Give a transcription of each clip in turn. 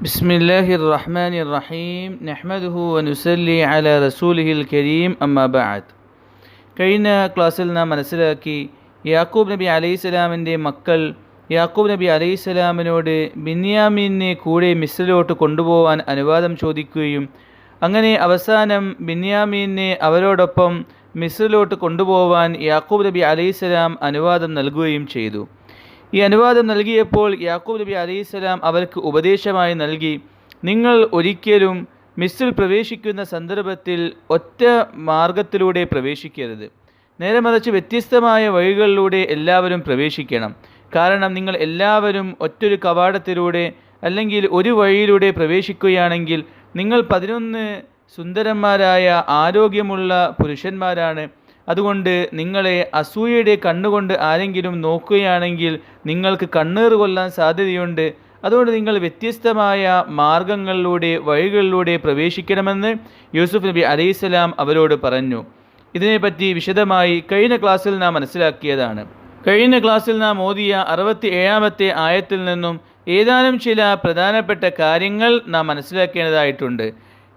بسم الله الرحمن الرحيم نحمده ونسلي على رسوله الكريم أما بعد കഴിഞ്ഞ ക്ലാസ്സിൽ നാം മനസ്സിലാക്കി യാക്കൂബ് നബി അലൈഹിസ്സലാമിൻ്റെ മക്കൾ യാക്കൂബ് നബി അലൈഹിസ്സലാമിനോട് ബിന്യാമീനെ കൂടെ മിസ്രിലോട്ട് കൊണ്ടുപോകാൻ അനുവാദം ചോദിക്കുകയും അങ്ങനെ അവസാനം ബിന്യാമീനെ അവരോടൊപ്പം മിസ്രിലോട്ട് കൊണ്ടുപോകാൻ യാക്കൂബ് നബി അലൈഹിസ്സലാം അനുവാദം നൽകുകയും ചെയ്തു ഈ അനുവാദം നൽകിയപ്പോൾ യാക്കൂബ് നബി അലൈഹിസ്സലാം അവർക്ക് ഉപദേശമായി നൽകി. നിങ്ങൾ ഒരിക്കലും മിസ്സിൽ പ്രവേശിക്കുന്ന സന്ദർഭത്തിൽ ഒറ്റ മാർഗത്തിലൂടെ പ്രവേശിക്കരുത്. നേരെ മറിച്ച് വ്യത്യസ്തമായ വഴികളിലൂടെ എല്ലാവരും പ്രവേശിക്കണം. കാരണം നിങ്ങൾ എല്ലാവരും ഒറ്റൊരു കവാടത്തിലൂടെ അല്ലെങ്കിൽ ഒരു വഴിയിലൂടെ പ്രവേശിക്കുകയാണെങ്കിൽ നിങ്ങൾ പതിനൊന്ന് സുന്ദരന്മാരായ ആരോഗ്യമുള്ള പുരുഷന്മാരാണ്. അതുകൊണ്ട് നിങ്ങളെ അസൂയയുടെ കണ്ണുകൊണ്ട് ആരെങ്കിലും നോക്കുകയാണെങ്കിൽ നിങ്ങൾക്ക് കണ്ണീർ കൊല്ലാൻ സാധ്യതയുണ്ട്. അതുകൊണ്ട് നിങ്ങൾ വ്യത്യസ്തമായ മാർഗങ്ങളിലൂടെ വഴികളിലൂടെ പ്രവേശിക്കണമെന്ന് യൂസുഫ് നബി അലൈഹിസ്സലാം അവരോട് പറഞ്ഞു. ഇതിനെപ്പറ്റി വിശദമായി കഴിഞ്ഞ ക്ലാസ്സിൽ നാം മനസ്സിലാക്കിയതാണ്. കഴിഞ്ഞ ക്ലാസ്സിൽ നാം ഓതിയ അറുപത്തി ഏഴാമത്തെ ആയത്തിൽ നിന്നും ഏതാനും ചില പ്രധാനപ്പെട്ട കാര്യങ്ങൾ നാം മനസ്സിലാക്കേണ്ടതായിട്ടുണ്ട്.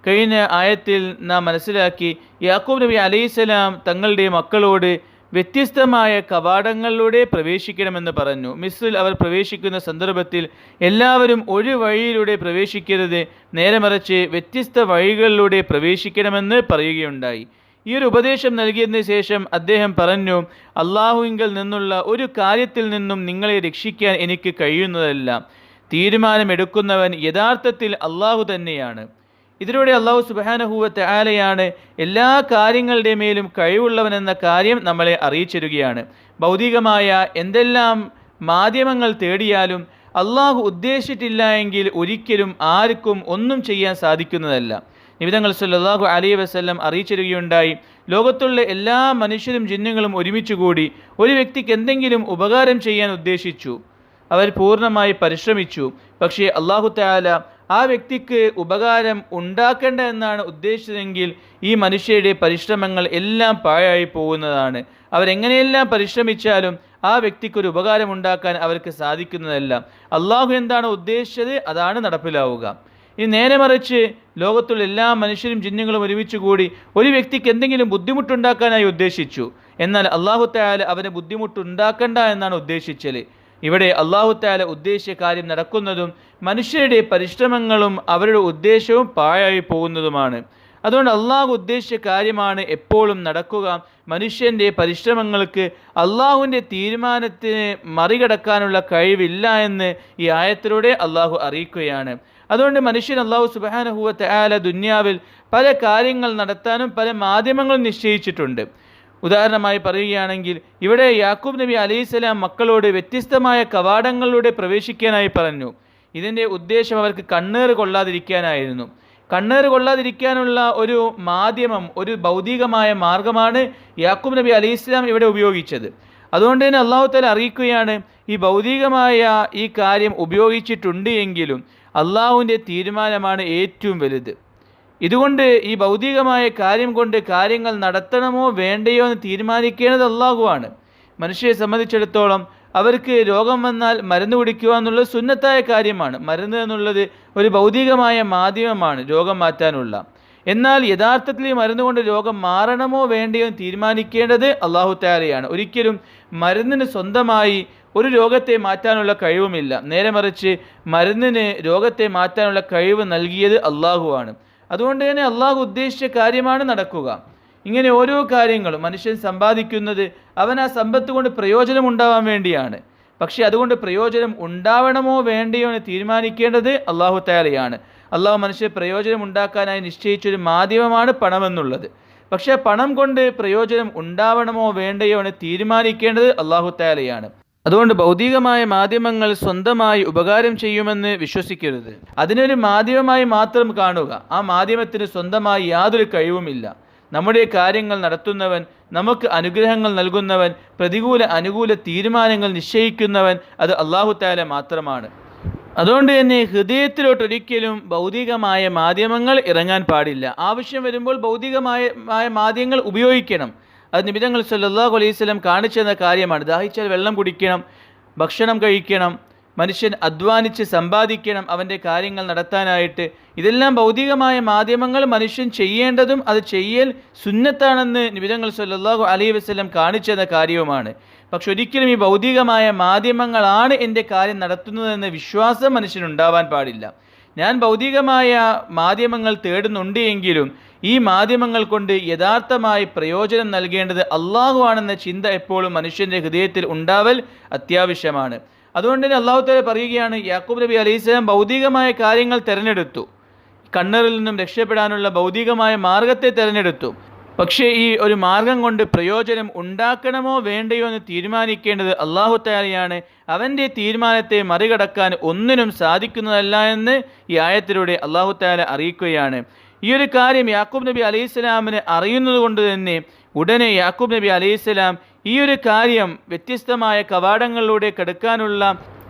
കഴിഞ്ഞ ആയത്തിൽ നാം മനസ്സിലാക്കി യാക്കൂബ് നബി അലൈഹിസ്സലാം തങ്ങളുടെ മക്കളോട് വ്യത്യസ്തമായ കവാടങ്ങളിലൂടെ പ്രവേശിക്കണമെന്ന് പറഞ്ഞു. മിസ്രിൽ അവർ പ്രവേശിക്കുന്ന സന്ദർഭത്തിൽ എല്ലാവരും ഒരു വഴിയിലൂടെ പ്രവേശിക്കരുത് നേരെ മറിച്ച് വ്യത്യസ്ത വഴികളിലൂടെ പ്രവേശിക്കണമെന്ന് പറയുകയുണ്ടായി. ഈ ഒരു ഉപദേശം നൽകിയതിന് ശേഷം അദ്ദേഹം പറഞ്ഞു അള്ളാഹുവിങ്കിൽ നിന്നുള്ള ഒരു കാര്യത്തിൽ നിന്നും നിങ്ങളെ രക്ഷിക്കാൻ എനിക്ക് കഴിയുന്നതല്ല. തീരുമാനമെടുക്കുന്നവൻ യഥാർത്ഥത്തിൽ അള്ളാഹു തന്നെയാണ്. ഇതിലൂടെ അള്ളാഹു സുബാനഹൂവത്തെ ആലയാണ് എല്ലാ കാര്യങ്ങളുടെ മേലും കഴിവുള്ളവനെന്ന കാര്യം നമ്മളെ അറിയിച്ചിരുകയാണ്. ഭൗതികമായ എന്തെല്ലാം മാധ്യമങ്ങൾ തേടിയാലും അള്ളാഹു ഉദ്ദേശിച്ചിട്ടില്ല എങ്കിൽ ഒരിക്കലും ആർക്കും ഒന്നും ചെയ്യാൻ സാധിക്കുന്നതല്ല. നിമിതങ്ങൾ സല്ലാഹു അലി വസ്ല്ലം അറിയിച്ചിരുകയുണ്ടായി ലോകത്തുള്ള എല്ലാ മനുഷ്യരും ജിന്നുകളും ഒരുമിച്ചുകൂടി ഒരു വ്യക്തിക്ക് എന്തെങ്കിലും ഉപകാരം ചെയ്യാൻ ഉദ്ദേശിച്ചു. അവർ പൂർണമായി പരിശ്രമിച്ചു. പക്ഷേ അള്ളാഹു താല ആ വ്യക്തിക്ക് ഉപകാരം ഉണ്ടാക്കേണ്ട എന്നാണ് ഉദ്ദേശിച്ചതെങ്കിൽ ഈ മനുഷ്യരുടെ പരിശ്രമങ്ങൾ എല്ലാം പാഴായി പോകുന്നതാണ്. അവരെങ്ങനെയെല്ലാം പരിശ്രമിച്ചാലും ആ വ്യക്തിക്ക് ഒരു ഉപകാരം ഉണ്ടാക്കാൻ അവർക്ക് സാധിക്കുന്നതല്ല. അള്ളാഹു എന്താണ് ഉദ്ദേശിച്ചത്? അതാണ് നടപ്പിലാവുക. ഇനി നേരെ മറിച്ച് ലോകത്തുള്ള എല്ലാ മനുഷ്യരും ജിന്നുകളും ഒരുമിച്ച് കൂടി ഒരു വ്യക്തിക്ക് എന്തെങ്കിലും ബുദ്ധിമുട്ടുണ്ടാക്കാനായി ഉദ്ദേശിച്ചു. എന്നാൽ അള്ളാഹു അവനെ അവന് ബുദ്ധിമുട്ടുണ്ടാക്കണ്ട എന്നാണ് ഉദ്ദേശിച്ചത്. ഇവിടെ അള്ളാഹുത്താല ഉദ്ദേശിച്ച കാര്യം നടക്കുന്നതും മനുഷ്യരുടെ പരിശ്രമങ്ങളും അവരുടെ ഉദ്ദേശവും പാഴായി പോകുന്നതുമാണ്. അതുകൊണ്ട് അള്ളാഹു ഉദ്ദേശിച്ച കാര്യമാണ് എപ്പോഴും നടക്കുക. മനുഷ്യന്റെ പരിശ്രമങ്ങൾക്ക് അള്ളാഹുവിന്റെ തീരുമാനത്തിന് മറികടക്കാനുള്ള കഴിവില്ല എന്ന് ഈ ആയത്തിലൂടെ അള്ളാഹു അറിയിക്കുകയാണ്. അതുകൊണ്ട് മനുഷ്യൻ അള്ളാഹു സുബാനഹുവത്തെ ആല ദുന്യാവിൽ പല കാര്യങ്ങൾ നടത്താനും പല മാധ്യമങ്ങൾ നിശ്ചയിച്ചിട്ടുണ്ട്. ഉദാഹരണമായി പറയുകയാണെങ്കിൽ ഇവിടെ യാക്കൂബ് നബി അലൈഹിസ്സലാം മക്കളോട് വ്യത്യസ്തമായ കവാടങ്ങളിലൂടെ പ്രവേശിക്കാനായി പറഞ്ഞു. ഇതിന്റെ ഉദ്ദേശം അവർക്ക് കണ്ണേറ് കൊള്ളാതിരിക്കാനായിരുന്നു. കണ്ണേറ് കൊള്ളാതിരിക്കാനുള്ള ഒരു മാധ്യമം ഒരു ഭൗതികമായ മാർഗമാണ് യാക്കൂബ് നബി അലൈഹി ഇസ്ലാം ഇവിടെ ഉപയോഗിച്ചത്. അതുകൊണ്ട് തന്നെ അള്ളാഹു തല അറിയിക്കുകയാണ് ഈ ഭൗതികമായ ഈ കാര്യം ഉപയോഗിച്ചിട്ടുണ്ട് എങ്കിലും അള്ളാഹുവിന്റെ തീരുമാനമാണ് ഏറ്റവും വലുത്. ഇതുകൊണ്ട് ഈ ഭൗതികമായ കാര്യം കൊണ്ട് കാര്യങ്ങൾ നടത്തണമോ വേണ്ടയോ എന്ന് തീരുമാനിക്കേണ്ടത് അള്ളാഹുവാണ് മനുഷ്യരെ സംബന്ധിച്ചിടത്തോളം അവർക്ക് രോഗം വന്നാൽ മരുന്ന് കുടിക്കുക എന്നുള്ളത് സുന്നത്തായ കാര്യമാണ്. മരുന്ന് എന്നുള്ളത് ഒരു ഭൗതികമായ മാധ്യമമാണ് രോഗം മാറ്റാനുള്ള. എന്നാൽ യഥാർത്ഥത്തിൽ ഈ മരുന്ന് കൊണ്ട് രോഗം മാറണമോ വേണ്ടയോ എന്ന് തീരുമാനിക്കേണ്ടത് അള്ളാഹു താലയാണ് ഒരിക്കലും മരുന്നിന് സ്വന്തമായി ഒരു രോഗത്തെ മാറ്റാനുള്ള കഴിവുമില്ല. നേരെ മറിച്ച് മരുന്നിന് രോഗത്തെ മാറ്റാനുള്ള കഴിവ് നൽകിയത് അള്ളാഹുവാണ് അതുകൊണ്ട് തന്നെ അള്ളാഹു ഉദ്ദേശിച്ച കാര്യമാണ് നടക്കുക. ഇങ്ങനെ ഓരോ കാര്യങ്ങളും മനുഷ്യൻ സമ്പാദിക്കുന്നത് അവൻ ആ സമ്പത്ത് കൊണ്ട് പ്രയോജനം ഉണ്ടാവാൻ വേണ്ടിയാണ്. പക്ഷേ അതുകൊണ്ട് പ്രയോജനം ഉണ്ടാവണമോ വേണ്ടയോ എന്ന് തീരുമാനിക്കേണ്ടത് അള്ളാഹു തയാലയാണ് അള്ളാഹു മനുഷ്യ പ്രയോജനം ഉണ്ടാക്കാനായി നിശ്ചയിച്ചൊരു മാധ്യമമാണ് പണമെന്നുള്ളത്. പക്ഷേ പണം കൊണ്ട് പ്രയോജനം ഉണ്ടാവണമോ വേണ്ടയോ എന്ന് തീരുമാനിക്കേണ്ടത് അള്ളാഹു താലയാണ് അതുകൊണ്ട് ഭൗതികമായ മാധ്യമങ്ങൾ സ്വന്തമായി ഉപകാരം ചെയ്യുമെന്ന് വിശ്വസിക്കരുത്. അതിനൊരു മാധ്യമമായി മാത്രം കാണുക. ആ മാധ്യമത്തിന് സ്വന്തമായി യാതൊരു കഴിവുമില്ല. നമ്മുടെ കാര്യങ്ങൾ നടത്തുന്നവൻ നമുക്ക് അനുഗ്രഹങ്ങൾ നൽകുന്നവൻ പ്രതികൂല അനുകൂല തീരുമാനങ്ങൾ നിശ്ചയിക്കുന്നവൻ അത് അള്ളാഹു താല മാത്രമാണ്. അതുകൊണ്ട് തന്നെ ഹൃദയത്തിലോട്ട് ഒരിക്കലും ഭൗതികമായ മാധ്യമങ്ങൾ ഇറങ്ങാൻ പാടില്ല. ആവശ്യം വരുമ്പോൾ ഭൗതികമായ മാധ്യമങ്ങൾ ഉപയോഗിക്കണം. അത് നിമിതങ്ങൾ സല്ലാഹു അലൈഹി സ്വലം കാണിച്ചെന്ന കാര്യമാണ്. ദാഹിച്ചാൽ വെള്ളം കുടിക്കണം ഭക്ഷണം കഴിക്കണം മനുഷ്യൻ അധ്വാനിച്ച് സമ്പാദിക്കണം അവന്റെ കാര്യങ്ങൾ നടത്താനായിട്ട്. ഇതെല്ലാം ഭൗതികമായ മാധ്യമങ്ങൾ മനുഷ്യൻ ചെയ്യേണ്ടതും അത് ചെയ്യൽ സുന്നത്താണെന്ന് നിബിതങ്ങൾ സല്ലാഹു അലൈഹി വസല്ലം കാണിച്ചെന്ന കാര്യവുമാണ്. പക്ഷെ ഒരിക്കലും ഈ ഭൗതികമായ മാധ്യമങ്ങളാണ് എന്റെ കാര്യം നടത്തുന്നതെന്ന വിശ്വാസം മനുഷ്യനുണ്ടാവാൻ പാടില്ല. ഞാൻ ഭൗതികമായ മാധ്യമങ്ങൾ തേടുന്നുണ്ട് എങ്കിലും ഈ മാധ്യമങ്ങൾ കൊണ്ട് യഥാർത്ഥമായി പ്രയോജനം നൽകേണ്ടത് അള്ളാഹു ആണെന്ന ചിന്ത എപ്പോഴും മനുഷ്യന്റെ ഹൃദയത്തിൽ ഉണ്ടാവൽ അത്യാവശ്യമാണ്. അതുകൊണ്ട് തന്നെ അള്ളാഹു താല പറയുകയാണ് യാക്കൂബ് നബി അലൈഹി സ്വലാം ഭൗതികമായ കാര്യങ്ങൾ തിരഞ്ഞെടുത്തു. കണ്ണറിൽ നിന്നും രക്ഷപ്പെടാനുള്ള ഭൗതികമായ മാർഗത്തെ തിരഞ്ഞെടുത്തു. പക്ഷേ ഈ ഒരു മാർഗം കൊണ്ട് പ്രയോജനം ഉണ്ടാക്കണമോ വേണ്ടയോ എന്ന് തീരുമാനിക്കേണ്ടത് അള്ളാഹു താലയാണ് അവന്റെ തീരുമാനത്തെ മറികടക്കാൻ ഒന്നിനും സാധിക്കുന്നതല്ല എന്ന് ഈ ആയത്തിലൂടെ അള്ളാഹു താല അറിയിക്കുകയാണ്. ഈ ഒരു കാര്യം യാക്കൂബ് നബി അലൈഹി സ്വലാമിന് അറിയുന്നത് കൊണ്ട് തന്നെ ഉടനെ യാക്കൂബ് നബി അലൈഹി സ്വലാം ഈ ഒരു കാര്യം വ്യത്യസ്തമായ കവാടങ്ങളിലൂടെ കടക്കാനുള്ള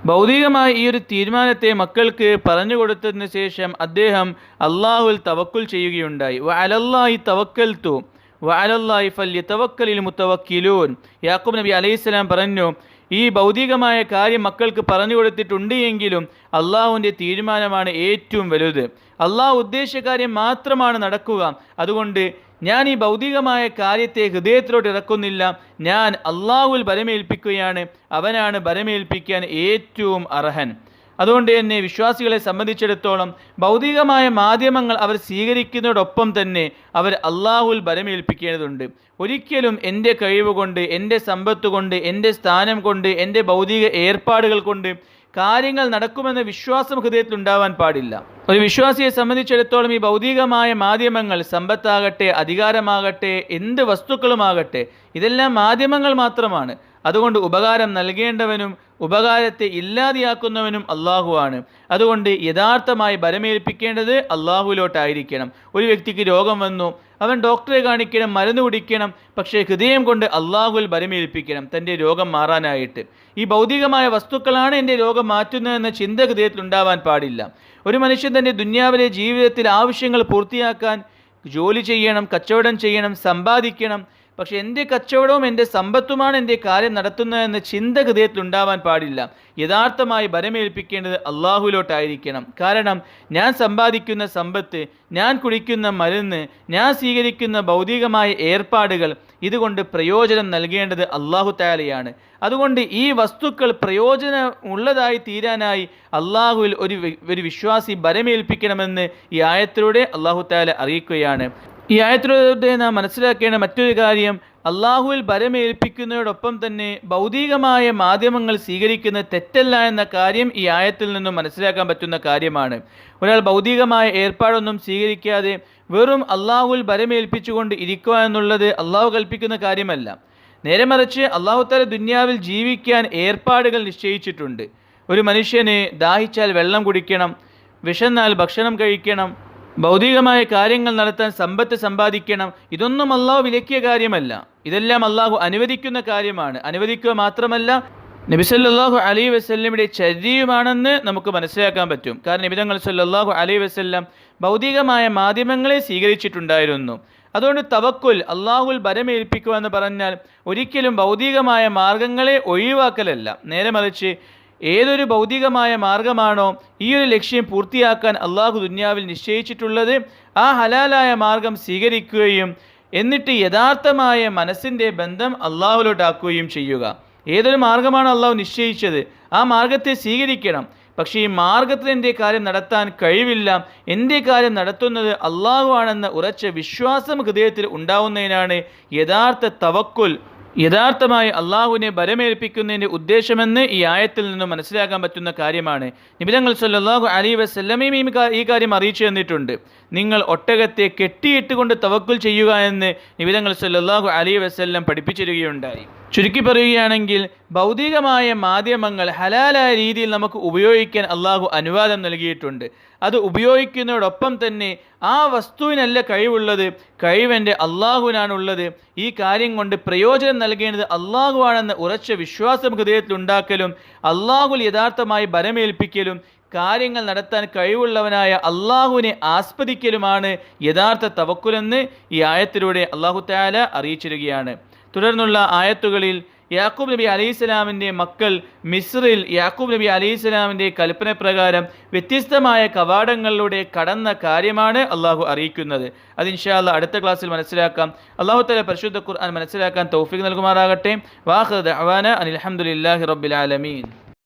ഭൗതികമായ ഈ ഒരു തീരുമാനത്തെ മക്കൾക്ക് പറഞ്ഞു കൊടുത്തതിന് ശേഷം അദ്ദേഹം അള്ളാഹുൽ തവക്കുൽ ചെയ്യുകയുണ്ടായി. അലല്ലാഹി തവക്കൽ തു വ അലല്ലാഹി ഫല്യ തവക്കലിൽ മുത്തവക്കിലൂൻ. യാക്കൂബ് നബി അലൈഹി സ്വലാം പറഞ്ഞു ഈ ഭൗതികമായ കാര്യം മക്കൾക്ക് പറഞ്ഞു കൊടുത്തിട്ടുണ്ട് എങ്കിലും അള്ളാഹുവിന്റെ തീരുമാനമാണ് ഏറ്റവും വലുത്. അള്ളാഹു ഉദ്ദേശിച്ച കാര്യം മാത്രമാണ് നടക്കുക. അതുകൊണ്ട് ഞാൻ ഈ ഭൗതികമായ കാര്യത്തെ ഹൃദയത്തിലോട്ട് ഇറക്കുന്നില്ല. ഞാൻ അള്ളാഹുൽ ബലമേൽപ്പിക്കുകയാണ് അവനാണ് ബലമേൽപ്പിക്കാൻ ഏറ്റവും അർഹൻ. അതുകൊണ്ട് തന്നെ വിശ്വാസികളെ സംബന്ധിച്ചിടത്തോളം ഭൗതികമായ മാധ്യമങ്ങൾ അവർ സ്വീകരിക്കുന്നതോടൊപ്പം തന്നെ അവർ അള്ളാഹുൽ ബലമേൽപ്പിക്കേണ്ടതുണ്ട്. ഒരിക്കലും എന്റെ കഴിവ് കൊണ്ട് എന്റെ സമ്പത്ത് കൊണ്ട് എന്റെ സ്ഥാനം കൊണ്ട് എന്റെ ഭൗതിക ഏർപ്പാടുകൾ കൊണ്ട് കാര്യങ്ങൾ നടക്കുമെന്ന വിശ്വാസം ഹൃദയത്തിൽ ഉണ്ടാവാൻ പാടില്ല. ഒരു വിശ്വാസിയെ സംബന്ധിച്ചിടത്തോളം ഈ ഭൗതികമായ മാധ്യമങ്ങൾ സമ്പത്താകട്ടെ അധികാരമാകട്ടെ എന്ത് വസ്തുക്കളുമാകട്ടെ ഇതെല്ലാം മാധ്യമങ്ങൾ മാത്രമാണ്. അതുകൊണ്ട് ഉപകാരം നൽകേണ്ടവനും ഉപകാരത്തെ ഇല്ലാതെയാക്കുന്നവനും അള്ളാഹുവാണ് അതുകൊണ്ട് യഥാർത്ഥമായി ബലമേൽപ്പിക്കേണ്ടത് അള്ളാഹുവിലോട്ടായിരിക്കണം ഒരു വ്യക്തിക്ക് രോഗം വന്നു അവൻ ഡോക്ടറെ കാണിക്കണം മരുന്ന് കുടിക്കണം പക്ഷേ ഹൃദയം കൊണ്ട് അള്ളാഹുൽ ബലമേൽപ്പിക്കണം തന്റെ രോഗം മാറാനായിട്ട്. ഈ ഭൗതികമായ വസ്തുക്കളാണ് എന്റെ രോഗം മാറ്റുന്നതെന്ന ചിന്ത ഹൃദയത്തിൽ ഉണ്ടാവാൻ പാടില്ല. ഒരു മനുഷ്യൻ തന്റെ ദുന്യാവിലെ ജീവിതത്തിൽ ആവശ്യങ്ങൾ പൂർത്തിയാക്കാൻ ജോലി ചെയ്യണം കച്ചവടം ചെയ്യണം സമ്പാദിക്കണം പക്ഷെ എന്റെ കച്ചവടവും എന്റെ സമ്പത്തുമാണ് എന്റെ കാര്യം നടത്തുന്നതെന്ന ചിന്ത ഹൃദയത്തിൽ ഉണ്ടാവാൻ പാടില്ല. യഥാർത്ഥമായി ഭരമേൽപ്പിക്കേണ്ടത് അള്ളാഹുവിലോട്ടായിരിക്കണം. കാരണം ഞാൻ സമ്പാദിക്കുന്ന സമ്പത്ത് ഞാൻ കുടിക്കുന്ന മരുന്ന് ഞാൻ സ്വീകരിക്കുന്ന ഭൗതികമായ ഏർപ്പാടുകൾ ഇതുകൊണ്ട് പ്രയോജനം നൽകേണ്ടത് അള്ളാഹു താലയാണ് അതുകൊണ്ട് ഈ വസ്തുക്കൾ പ്രയോജന ഉള്ളതായി തീരാനായി അള്ളാഹുവിൽ ഒരു ഒരു വിശ്വാസി ഭരമേൽപ്പിക്കണമെന്ന് ഈ ആയത്തിലൂടെ അള്ളാഹു താല അറിയിക്കുകയാണ്. ഈ ആയത്തിലൂടെ നാം മനസ്സിലാക്കേണ്ട മറ്റൊരു കാര്യം അള്ളാഹുവിൽ ഭരമേൽപ്പിക്കുന്നതോടൊപ്പം തന്നെ ഭൗതികമായ മാധ്യമങ്ങൾ സ്വീകരിക്കുന്നത് തെറ്റല്ല എന്ന കാര്യം ഈ ആയത്തിൽ നിന്നും മനസ്സിലാക്കാൻ പറ്റുന്ന കാര്യമാണ്. ഒരാൾ ഭൗതികമായ ഏർപ്പാടൊന്നും സ്വീകരിക്കാതെ വെറും അള്ളാഹുവിൽ ഭരമേൽപ്പിച്ചുകൊണ്ട് ഇരിക്കുക എന്നുള്ളത് അള്ളാഹു കൽപ്പിക്കുന്ന കാര്യമല്ല. നേരെ മറിച്ച് അള്ളാഹുത്താല ദുന്യാവിൽ ജീവിക്കാൻ ഏർപ്പാടുകൾ നിശ്ചയിച്ചിട്ടുണ്ട്. ഒരു മനുഷ്യന് ദാഹിച്ചാൽ വെള്ളം കുടിക്കണം വിശന്നാൽ ഭക്ഷണം കഴിക്കണം ഭൗതികമായ കാര്യങ്ങൾ നടത്താൻ സമ്പത്ത് സമ്പാദിക്കണം. ഇതൊന്നും അള്ളാഹു വിലക്കിയ കാര്യമല്ല. ഇതെല്ലാം അള്ളാഹു അനുവദിക്കുന്ന കാര്യമാണ്. അനുവദിക്കുക മാത്രമല്ല നബിസല്ലാഹു അലൈ വസ്ല്ലമിയുടെ ശരീരമാണെന്ന് നമുക്ക് മനസ്സിലാക്കാൻ പറ്റും. കാരണം നബിതങ്ങൾ സല്ലാഹു അലൈ വസ്ല്ലാം ഭൗതികമായ മാധ്യമങ്ങളെ സ്വീകരിച്ചിട്ടുണ്ടായിരുന്നു. അതുകൊണ്ട് തവക്കുൽ അള്ളാഹുൽ ബരമേൽപ്പിക്കുക എന്ന് പറഞ്ഞാൽ ഒരിക്കലും ഭൗതികമായ മാർഗങ്ങളെ ഒഴിവാക്കലല്ല. നേരെ മറിച്ച് ഏതൊരു ഭൗതികമായ മാർഗമാണോ ഈ ഒരു ലക്ഷ്യം പൂർത്തിയാക്കാൻ അള്ളാഹു ദുന്യാവിൽ നിശ്ചയിച്ചിട്ടുള്ളത്? ആ ഹലാലായ മാർഗം സ്വീകരിക്കുകയും എന്നിട്ട് യഥാർത്ഥമായ മനസ്സിന്റെ ബന്ധം അള്ളാഹുലോട്ടാക്കുകയും ചെയ്യുക. ഏതൊരു മാർഗമാണ് അള്ളാഹു നിശ്ചയിച്ചത്? ആ മാർഗത്തെ സ്വീകരിക്കണം. പക്ഷേ ഈ മാർഗത്തിൽ എന്റെ കാര്യം നടത്താൻ കഴിവില്ല. എന്റെ കാര്യം നടത്തുന്നത് അള്ളാഹു ആണെന്ന ഉറച്ച വിശ്വാസം ഹൃദയത്തിൽ ഉണ്ടാവുന്നതിനാണ് യഥാർത്ഥ തവക്കുൽ യഥാർത്ഥമായി അള്ളാഹുവിനെ ബലമേൽപ്പിക്കുന്നതിന്റെ ഉദ്ദേശമെന്ന് ഈ ആയത്തിൽ നിന്നും മനസ്സിലാക്കാൻ പറ്റുന്ന കാര്യമാണ്. നിബിതങ്ങൾ സല്ലാഹു അലി വസ്ല്ലമയും ഈ കാര്യം അറിയിച്ചു തന്നിട്ടുണ്ട്. നിങ്ങൾ ഒട്ടകത്തെ കെട്ടിയിട്ടുകൊണ്ട് തവക്കുൽ ചെയ്യുക എന്ന് നിബിതങ്ങൾ സല്ലാഹു അലി വസ്ല്ലം പഠിപ്പിച്ചിരിക്കുകയുണ്ടായി ചുരുക്കി പറയുകയാണെങ്കിൽ ഭൗതികമായ മാധ്യമങ്ങൾ ഹലാലായ രീതിയിൽ നമുക്ക് ഉപയോഗിക്കാൻ അള്ളാഹു അനുവാദം നൽകിയിട്ടുണ്ട്. അത് ഉപയോഗിക്കുന്നതോടൊപ്പം തന്നെ ആ വസ്തുവിനല്ല കഴിവുള്ളത് കഴിവെന്റെ അള്ളാഹുവിനാണുള്ളത് ഈ കാര്യം കൊണ്ട് പ്രയോജനം നൽകേണ്ടത് അള്ളാഹുവാണെന്ന് ഉറച്ച വിശ്വാസം ഹൃദയത്തിൽ ഉണ്ടാക്കലും അള്ളാഹുൽ യഥാർത്ഥമായി ബലമേൽപ്പിക്കലും കാര്യങ്ങൾ നടത്താൻ കഴിവുള്ളവനായ അള്ളാഹുവിനെ ആസ്പദിക്കലുമാണ് യഥാർത്ഥ തവക്കുലെന്ന് ഈ ആയത്തിലൂടെ അള്ളാഹു താല അറിയിച്ചിരിക്കുകയാണ്. തുടർന്നുള്ള ആയത്തുകളിൽ യാക്കൂബ് നബി അലൈഹിസ്സലാമിന്റെ മക്കൾ മിസ്രിൽ യാക്കൂബ് നബി അലൈഹിസ്സലാമിന്റെ കൽപ്പന പ്രകാരം വ്യത്യസ്തമായ കവാടങ്ങളിലൂടെ കടന്ന കാര്യമാണ് അള്ളാഹു അറിയിക്കുന്നത്. അത് ഇൻഷാല്ല അടുത്ത ക്ലാസ്സിൽ മനസ്സിലാക്കാം. അള്ളാഹു തല പരിശുദ്ധ ഖുർആൻ മനസ്സിലാക്കാൻ തൗഫീഖ് നൽകുമാറാകട്ടെ. വാഹദ് അവാന അനിൽഹമുല്ലാഹി റബ്ബിൽ ആലമീൻ.